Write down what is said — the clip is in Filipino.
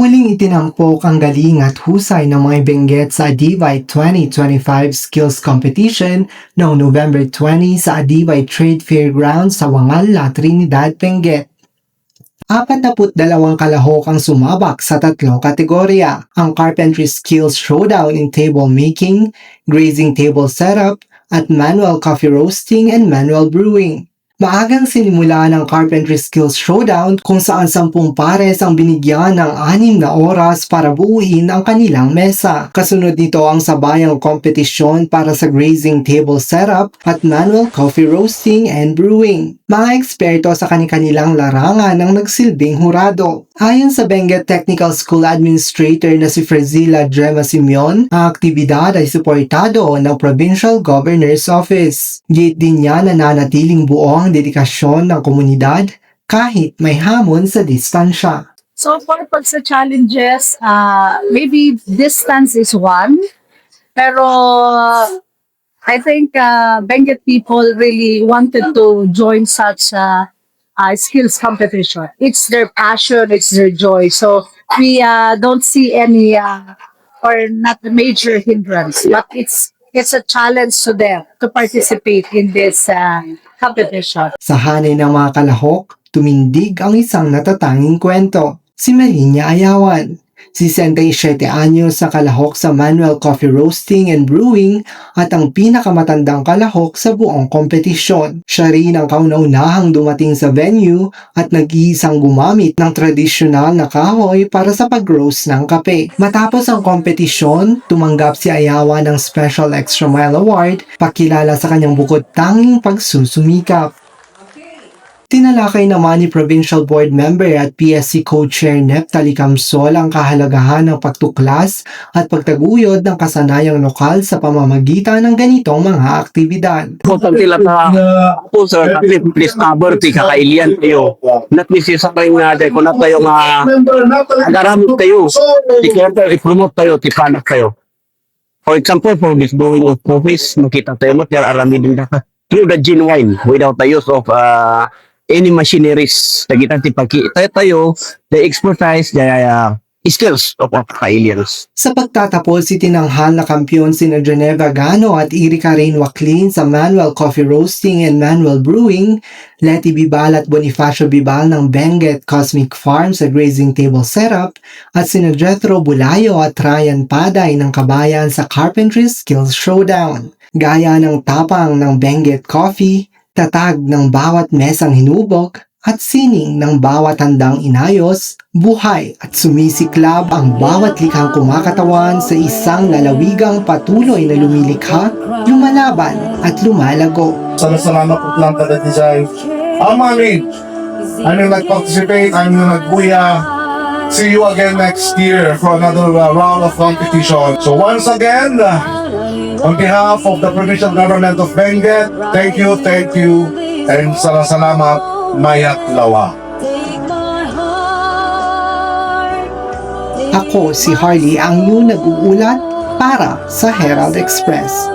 Muling itinampok ang galing at husay ng mga Benguet sa Adivite 2025 Skills Competition noong November 20 sa Adivite Trade Fairgrounds sa Wangal, La Trinidad, Benguet. 42 kalahok ang sumabak sa tatlong kategorya, ang Carpentry Skills Showdown in Table Making, Grazing Table Setup, at Manual Coffee Roasting and Manual Brewing. Maagang sinimula ng Carpentry Skills Showdown kung saan sampung pares ang binigyan ng anim na oras para buuin ang kanilang mesa. Kasunod nito ang sabayang kompetisyon para sa grazing table setup at manual coffee roasting and brewing. Mga eksperto sa kanilang larangan ang nagsilbing hurado. Ayon sa Benguet Technical School Administrator na si Frazila Drema Simeon, ang aktibidad ay suportado ng Provincial Governor's Office. Gate din niya na nanatiling buo ang dedikasyon ng komunidad kahit may hamon sa distansya. So for pag sa challenges, uh, maybe distance is one. Pero I think uh, Benguet people really wanted to join such a, a skills competition. It's their passion, it's their joy. So we uh, don't see any uh, or not major hindrance, but it's it's a challenge to them to participate in this uh, competition. Sa hanay ng mga kalahok, tumindig ang isang natatanging kwento, si Marinya Ayawan. 67 anyos sa kalahok sa manual coffee roasting and brewing at ang pinakamatandang kalahok sa buong kompetisyon. Siya rin ang kauna-unahang dumating sa venue at nag-iisang gumamit ng tradisyonal na kahoy para sa pag-roast ng kape. Matapos ang kompetisyon, tumanggap si Ayawan ng Special Extra Mile Award pakilala sa kanyang bukod tanging pagsusumikap. Tinalakay naman ni Provincial Board Member at PSC Co-Chair Neptali Camsol ang kahalagahan ng pagtuklas at pagtaguyod ng kasanayang lokal sa pamamagitan ng ganitong mga aktibidad. Kung sila ka po sir, at least please cover ti kakailian tayo. Not least sa kayo nga dahil kung na tayo nga agaramot tayo. Ti kaya tayo, i-promote tayo, ti panak tayo. For example, for this going of office, makita tayo mo, tiyan arami din na through the genuine without the use of uh, any machineries. Nagita ti pagki tayo the expertise, the uh, skills of our kailians. Sa pagtatapos, itinanghal na kampiyon sina Geneva Gano at Erika Rain Waclin sa manual coffee roasting and manual brewing, Letty Bibal at Bonifacio Bibal ng Benguet Cosmic Farm sa grazing table setup, at sina Jethro Bulayo at Ryan Paday ng Kabayan sa Carpentry Skills Showdown. Gaya ng tapang ng Benguet Coffee, tatag ng bawat mesang hinubog, at sining ng bawat handang inayos, buhay at sumisiklab ang bawat likhang kumakatawan sa isang lalawigang patuloy na lumilikha, lumalaban at lumalago. Sana salamat po lang kada design. Ang mamin, ano yung nag-participate, yung nagbuya. See you again next year for another uh, round of competition. So once again, on behalf of the provincial government of Benguet, thank you, thank you, and salamat, mayat lawa. Ako si Harley ang iyong nag-uulat para sa Herald Express.